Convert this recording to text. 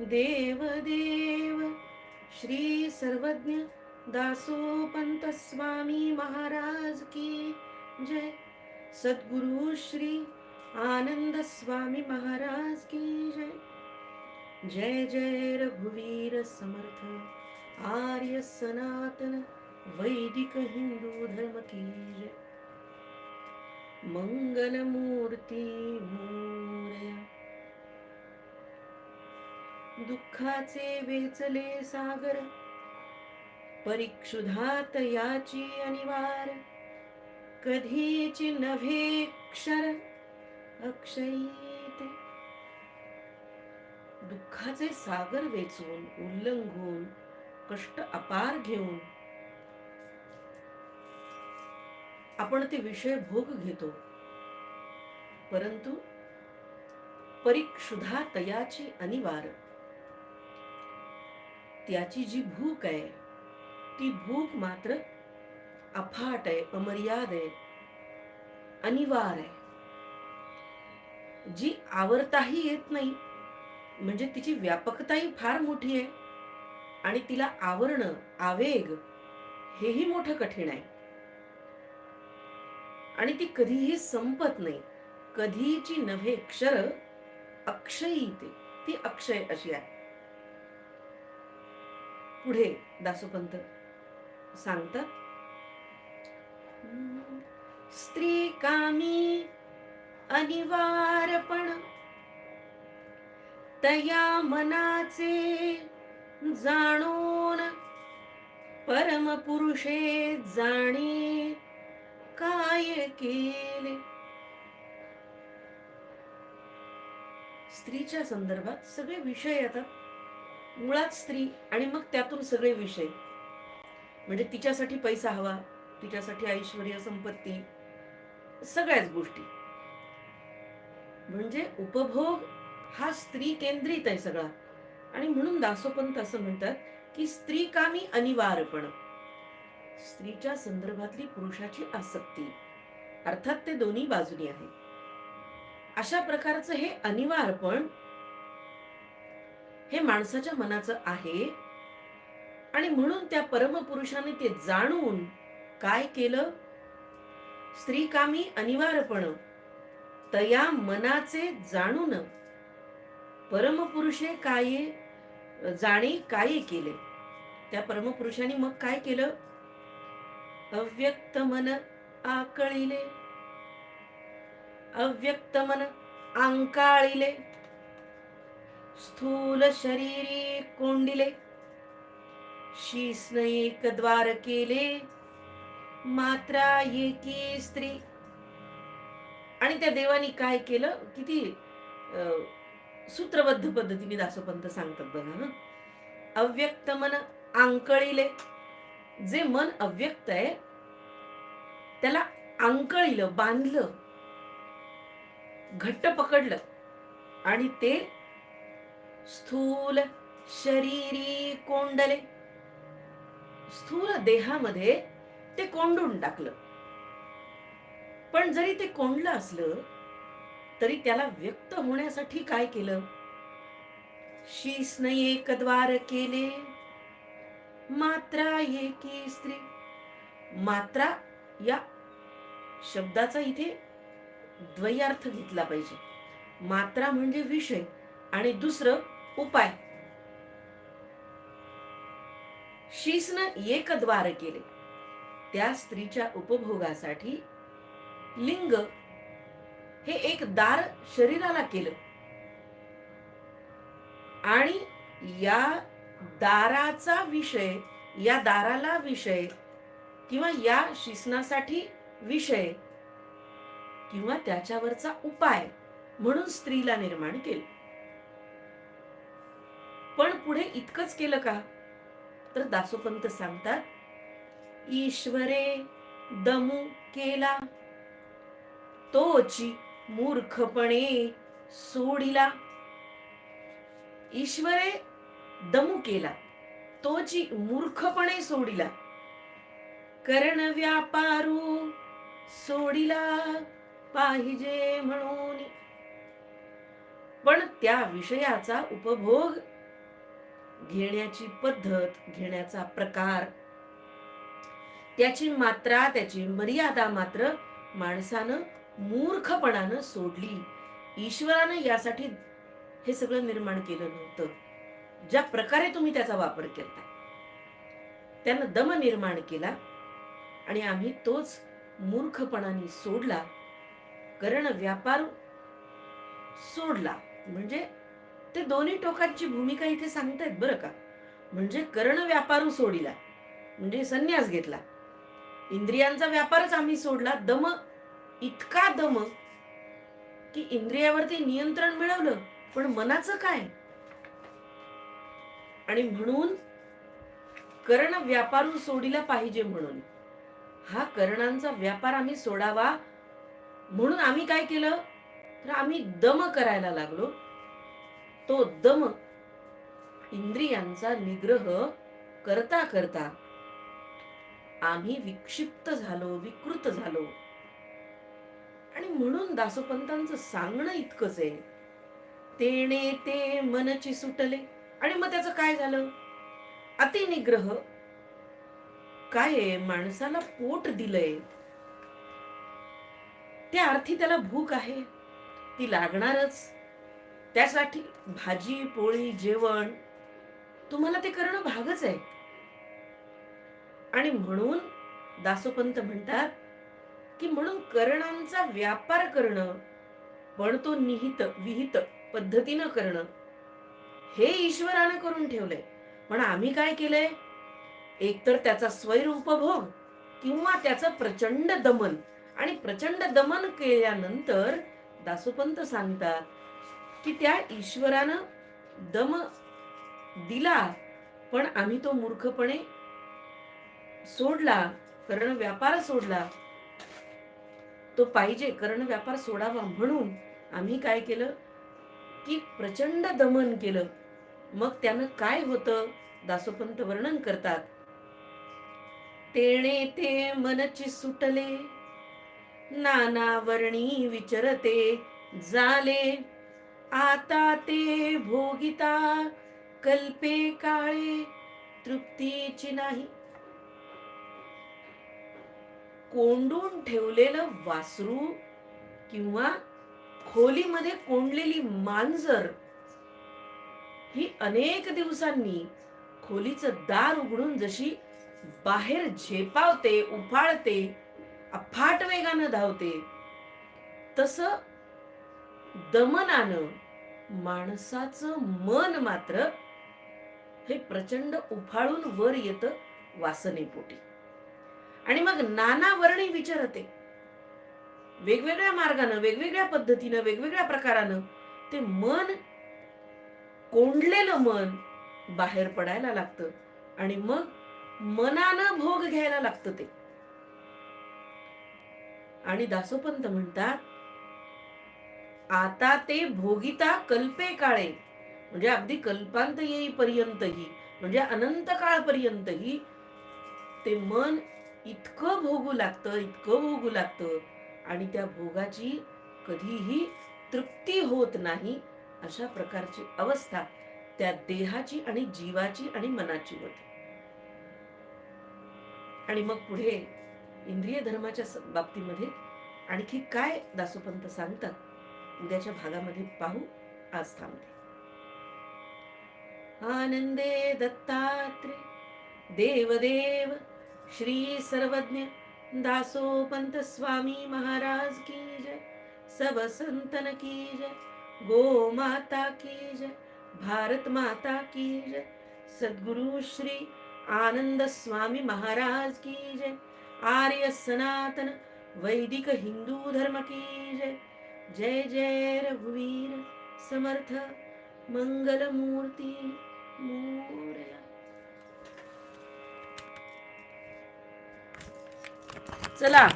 देव देव श्री सर्वज्ञ दासोपंत स्वामी महाराज की जय. सद्गुरु श्री आनंद स्वामी महाराज की जय. जय जय रघुवीर समर्थ आर्य सनातन वैदिक हिंदू धर्म की जय. मंगलमूर्ती मोरया दुःखाचे वेचले सागर. परिक्षुधात याची अनिवार. कधीची नव्हे क्षर अक्षयीते. दुःखाचे सागर वेचून उल्लंघून कष्ट अपार घेऊन. आपण ते विषय भोग घेतो. परंतु परिक्षुधा तयाची अनिवार. त्याची जी भूक आहे ती भूक मात्र अफाट आहे अमर्याद आहे अनिवार आहे. जी आवरताही येत नाही म्हणजे तिची व्यापकताही फार मोठी आहे आणि तिला आवरणं आवेग हेही मोठं कठीण आहे. आणि ती कधीही संपत नाही कधीची नव्हे क्षर अक्षयी ती अक्षय अशी आहे. पुढे दासोपंत सांगतात. स्त्री कामी अनिवारपण. तया मनाचे जाणून परमपुरुषे जाणे काय केले स्त्रीच्या संदर्भात सगळे विषय येतात मुळात स्त्री आणि मग त्यातून सगळे विषय. म्हणजे तिच्यासाठी पैसा हवा तिच्यासाठी ऐश्वर संपत्ती सगळ्याच गोष्टी. म्हणजे उपभोग हा स्त्री केंद्रित आहे सगळा. आणि म्हणून दासोपंत असं म्हणतात की स्त्री कामी अनिवार्यपण. स्त्रीच्या संदर्भातली पुरुषाची आसक्ती. अर्थात ते दोन्ही बाजूनी आहे. अशा प्रकारचं हे अनिवार्यपण हे माणसाच्या मनाचं आहे. आणि म्हणून त्या परमपुरुषाने ते जाणून काय केलं? स्त्री कामी अनिवार्यपण तया मनाचे जाणून परमपुरुषे काय जाणे काय केले? त्या परमपुरुषाने मग काय केलं? अव्यक्त मन आकळिले अव्यक्त मन अंकाळिले स्थूल शरीरी कोंडिले शीसन एक द्वार केले मात्रा एकी स्त्री. आणि त्या देवानी काय केलं? किती अं, सूत्रबद्ध पद्धतीने दासोपंत सांगतात बघा ना अव्यक्त मन आंकळिले. जे मन अव्यक्त आहे त्याला आंकळिलं बांधलं घट्ट पकडलं. आणि ते स्थूल शरीरी कोंडले. स्थूल देहामध्ये ते कोंडून टाकलं. पण जरी ते कोंडलं असलं तरी त्याला व्यक्त होण्यासाठी काय केलं? शीस एक द्वार केले. मात्रा एकी स्त्री. मात्रा या शब्दाचा इथे द्वयार्थ घेतला पाहिजे. मात्रा म्हणजे विषय आणि दुसरं उपाय. शीसन एक द्वार केले. त्या स्त्रीच्या उपभोगासाठी लिंग हे एक दार शरीराला केलं. आणि या दाराचा विषय या दाराला विषय किंवा या शिसनासाठी विषय किंवा त्याच्यावरचा उपाय म्हणून स्त्रीला निर्माण केलं. पण पुढे इतकंच केलं का? तर दासोपंत सांगतात ईश्वरे दमू केला. तोची मूर्खपणे सोडिला. ईश्वरे दमू केला. तोची मूर्खपणे सोडिला. करण व्यापारू सोडिला पाहिजे म्हणून. पण त्या विषयाचा उपभोग घेण्याची पद्धत घेण्याचा प्रकार. त्याची मात्रा त्याची मर्यादा मात्र माणसानं मूर्खपणानं सोडली. ईश्वरानं यासाठी हे सगळं निर्माण केलं नव्हतं. ज्या प्रकारे तुम्ही त्याचा वापर केला त्यानं दम निर्माण केला आणि आम्ही तोच मूर्खपणाने सोडला करण व्यापार सोडला. म्हणजे ते दोन्ही टोकांची भूमिका इथे सांगतायत बरं का. म्हणजे कर्ण व्यापारू सोडिला म्हणजे संन्यास घेतला. इंद्रियांचा व्यापारच आम्ही सोडला दम इतका दम की इंद्रियावरती नियंत्रण मिळवलं पण मनाचं काय? आणि म्हणून कर्ण व्यापारू सोडिला पाहिजे म्हणून. हा कर्णांचा व्यापार आम्ही सोडावा म्हणून आम्ही काय केलं? तर आम्ही दम करायला लागलो. तो दम इंद्रियांचा निग्रह करता करता आम्ही विक्षिप्त झालो विकृत झालो. आणि म्हणून दासोपंतांचं सांगणं इतकंच आहे. तेने ते मनची सुटले. आणि मग त्याचं काय झालं? अतिनिग्रह काय आहे? माणसाला पोट दिलंय. त्या अर्थी त्याला भूक आहे. ती लागणारच. त्यासाठी भाजी पोळी जेवण तुम्हाला ते करणं भागच आहे. आणि म्हणून दासोपंत म्हणतात की म्हणून करणांचा व्यापार करणं पण तो निहित विहित पद्धतीनं करणं हे ईश्वरानं करून ठेवलंय. पण आम्ही काय केलंय? एकतर त्याचा स्वैर उपभोग किंवा त्याचं प्रचंड दमन. आणि प्रचंड दमन केल्यानंतर दासोपंत सांगतात की त्या ईश्वरानं दम दिला पण आम्ही तो मूर्खपणे सोडला कर्ण व्यापार सोडला. तो पाहिजे कर्ण व्यापार सोडावा म्हणून आम्ही काय केलं? की प्रचंड दमन केलं. मग त्यानं काय होतं? दासोपंत वर्णन करतात. तेणे ते मनची सुटले नाना वर्णी विचरते झाले आता ते भोगिता कल्पे काळे तृप्तीची नाही. कोंडून ठेवलेलं वासरू किंवा खोलीमध्ये कोंडलेली मांजर ही अनेक दिवसांनी खोलीचं दार उघडून जशी बाहेर झेपावते उफाळते अफाट वेगानं धावते तस दमनानं माणसाचं मन मात्र हे प्रचंड उफाळून वर येत वासनेपोटी. आणि मग नाना वर्णी विचारते. वेगवेगळ्या मार्गानं वेगवेगळ्या पद्धतीनं वेगवेगळ्या प्रकारानं ते मन कोंडलेलं मन बाहेर पडायला लागतं आणि मग मनानं भोग घ्यायला लागतं ते. आणि दासोपंत म्हणतात आता ते भोगिता कल्पे काळे म्हणजे अगदी कल्पांत येईपर्यंतही म्हणजे अनंत काळपर्यंतही ते मन इतकं भोगू लागतं इतकं भोगू लागतं आणि त्या भोगाची कधीही तृप्ती होत नाही अशा प्रकारची अवस्था त्या देहाची आणि जीवाची आणि मनाची होते. आणि मग पुढे इंद्रिय धर्माच्या बाबतीमध्ये आणखी काय दासोपंत सांगतात? उद्याच्या भागामध्ये पाहू. आज थांबते. आनंदे दत्तात्रे देवदेव श्री सर्वज्ञ दासोपंत स्वामी महाराज की जय. सब संतन की जय. गो माता की जय. भारत माता की जय. सद्गुरु श्री आनंद स्वामी महाराज की जय. आर्य सनातन वैदिक हिंदू धर्म की जय. जय जय रघुवीर समर्थ मंगल मूर्ती मोरया. चला.